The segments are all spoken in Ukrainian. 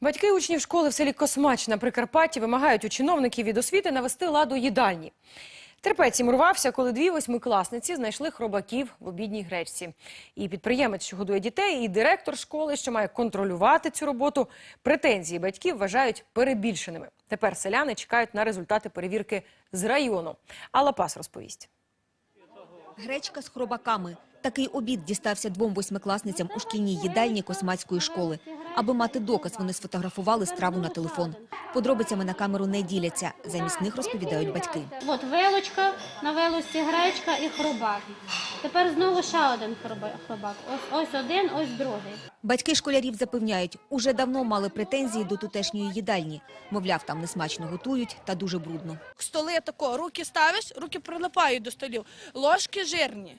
Батьки учнів школи в селі Космач на Прикарпатті вимагають у чиновників від освіти навести ладу їдальні. Терпець їм урвався, коли дві восьмикласниці знайшли хробаків в обідній гречці. І підприємець, що годує дітей, і директор школи, що має контролювати цю роботу, претензії батьків вважають перебільшеними. Тепер селяни чекають на результати перевірки з району. Алла Пас розповість. Гречка з хробаками. Такий обід дістався двом восьмикласницям у шкільній їдальні Космацької школи. Аби мати доказ, вони сфотографували страву на телефон. Подробицями на камеру не діляться. Замість них розповідають батьки. От вилочка, на вилочці гречка і хробак. Тепер знову ще один хроба- хробак. Ось, ось один, ось другий. Батьки школярів запевняють, уже давно мали претензії до тутешньої їдальні. Мовляв, там несмачно готують та дуже брудно. Столи тако, руки ставиш, руки прилипають до столів. Ложки жирні,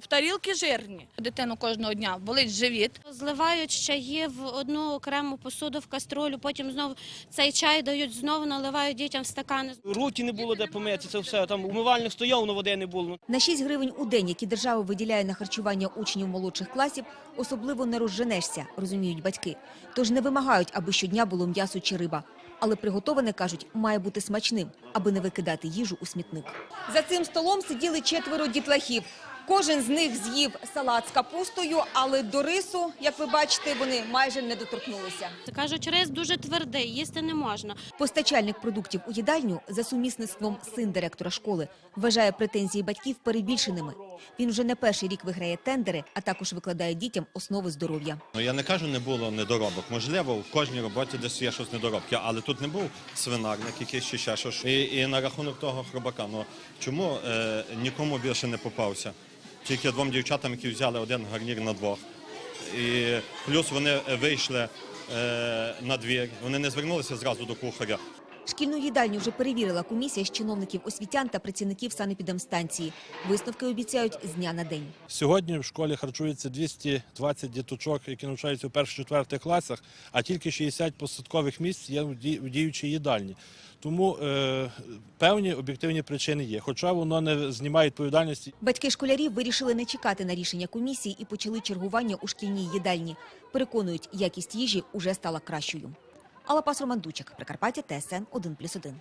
в тарілки жирні. Дитину кожного дня болить живіт. Зливають чаї в одну окрему посуду в каструлю, потім знову цей чай дають, знову наливають дітям в стакани. Руки не було де помити, це все. Там умивальник стояв, але води не було. На 6 гривень у день, які держава виділяє на харчування учнів молодших класів, особливо не розженешся, розуміють батьки. Тож не вимагають, аби щодня було м'ясо чи риба. Але приготоване, кажуть, має бути смачним, аби не викидати їжу у смітник. За цим столом сиділи четверо дітлахів. Кожен з них з'їв салат з капустою, але до рису, як ви бачите, вони майже не доторкнулися. Кажуть, рис дуже твердий, їсти не можна. Постачальник продуктів у їдальню за сумісництвом син директора школи вважає претензії батьків перебільшеними. Він вже не перший рік виграє тендери, а також викладає дітям основи здоров'я. Ну я не кажу, не було недоробок. Можливо, в кожній роботі десь є щось недоробки, але тут не був свинарник, якийсь чи ще щось. І, і на рахунок того хробака. Ну чому е, нікому більше не попався? Тільки двом дівчатам, які взяли один гарнір на двох. І плюс вони вийшли е, на двір. Вони не звернулися зразу до кухаря. Шкільну їдальню вже перевірила комісія з чиновників освітян та працівників санепідемстанції. Висновки обіцяють з дня на день. Сьогодні в школі харчується 220 діточок, які навчаються у перших-четвертих класах, а тільки 60 посадкових місць є в діючій їдальні. Тому е, певні об'єктивні причини є, хоча воно не знімає відповідальності Батьки школярів вирішили не чекати на рішення комісії і почали чергування у шкільній їдальні. Переконують, якість їжі уже стала кращою. Алапас Роман Дучик, Прикарпаття, ТСН 1+,1.